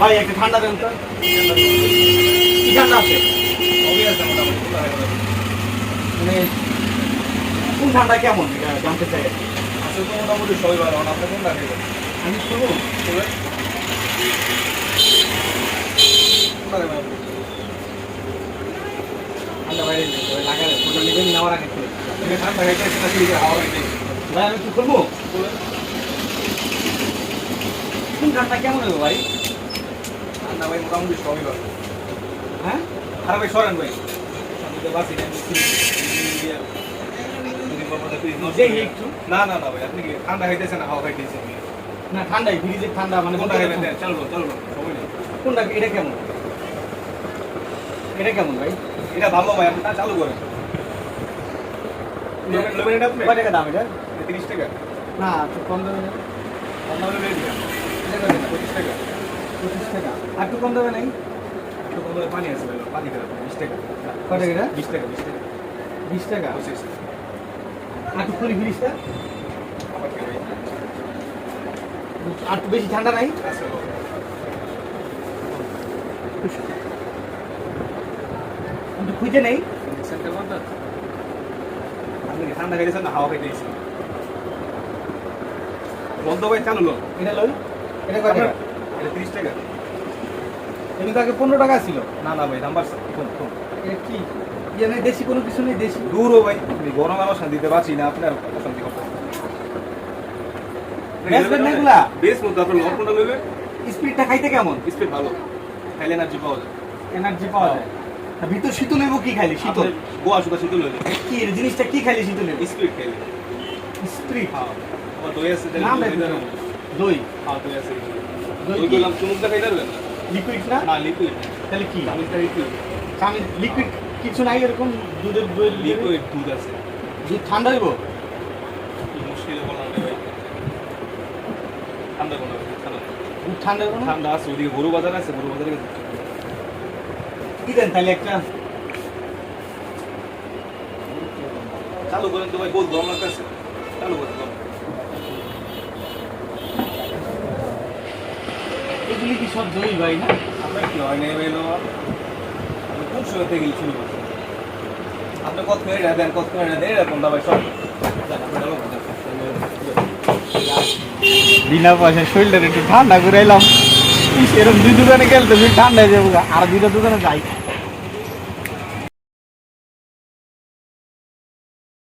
ভাই একটা ঠান্ডা দেন তো। কি ঠান্ডা আছে। মানে কোন ঠান্ডা কেমন? এটা জানতে চাই আসলে তো মোটামুটি সবই ভালো। আপনি কোনটা নেবেন আমি খাইতেছেন? ভাই আমি কি করব। কোন ঠান্ডা কেমন হবে ভাই? ঠান্ডা ভাই মোটামুটি সবই ভালো। হ্যাঁ? আরে ভাই সরেন ভাই। না করে- না না না ভাই আপনি কি ঠান্ডা খাইতেছেন না হাওয়া খাইতেছেন? না ঠান্ডাই ফ্রিজের ঠান্ডা মানে কোনটা খাইবেন চলবো চলবো সবই কোনটা এটা কেমন? এটা কেমন ভাই? এটা ভালো ভাই আপনি তা চালু করেন? কয় টাকা দাম এটা? 30 টাকা। না কম না কম দামে? 25 টাকা? পঁচিশ টাকা। আর একটু কম দেবে নাই একটু কম দামে পানি আছে পানি খারাপ 20 টাকা। টাকা? এটা 20 টাকা 20 টাকা। বিশ টাকা? 25 আর একটু ফুলি ফিরিসটা আবার কি ভাই আর একটু বেশি ঠান্ডা নাই। একটু খুঁজে নেই? ঠান্ডা খাইতেছেন না হাওয়া খাইতেছেন? বন্ধ ভাই চালু লো এটা লই। এটা কয় টাকা? এটা 30 টাকা। এমনি তো আগে পনেরো টাকা ছিল। না না ভাই নাম্বার এটা কি? ইয়ে নেই দেশি কোনো কিছু নেই দেশি। দূর ও ভাই আমি গরম আমার শান্তিতে বাঁচি না আপনার অশান্তি করতে বেশ মতো আপনার লবণটা নেবে। স্পিডটা খাইতে কেমন? স্পিড ভালো। খাইলে এনার্জি পাওয়া যায়। এনার্জি পাওয়া যায়। ভিতর শীতল নেব কি খাইলে শীতল? গোয়া সুদা শীতল হয়ে কি এর জিনিসটা কি খাইলে শীতল নেব স্পিড খাইলে। স্প্রিট হ্যাঁ। দই আছে। দই। হ্যাঁ দই আছে। পারবেন না লিকুইড না? না লিকুইড। তাহলে কি? তাই লিকুইড। আমি লিকুইড কিছু নাই এরকম দুধের দই লিকুইড দুধ আছে। দুধ ঠান্ডা হইব? মুশকিল বললাম রে ভাই। ঠান্ডা কোনো ঠান্ডা। দুধ ঠান্ডা হইব না ঠান্ডা আছে ওদিকে গরু বাজার আছে গরু বাজারে কি দেন তাহলে একটা? চালু করেন তো ভাই বহুত গরম লাগতেছে। চালু করেন গরম। এগুলি কি সব দই ভাই না? আপনার কি হয় নাই ভাই লো? আপনি কোন সময় থেকে শুরু করছেন আপনি কত মিনিট দেন কত করে দেন এরকম দাবাই সব। বিনা পয়সা শরীরটা একটু ঠান্ডা করে এলাম এরকম দুই দোকানে গেলে তো ঠান্ডা হয়ে যাব আর দুটা দোকানে যাই।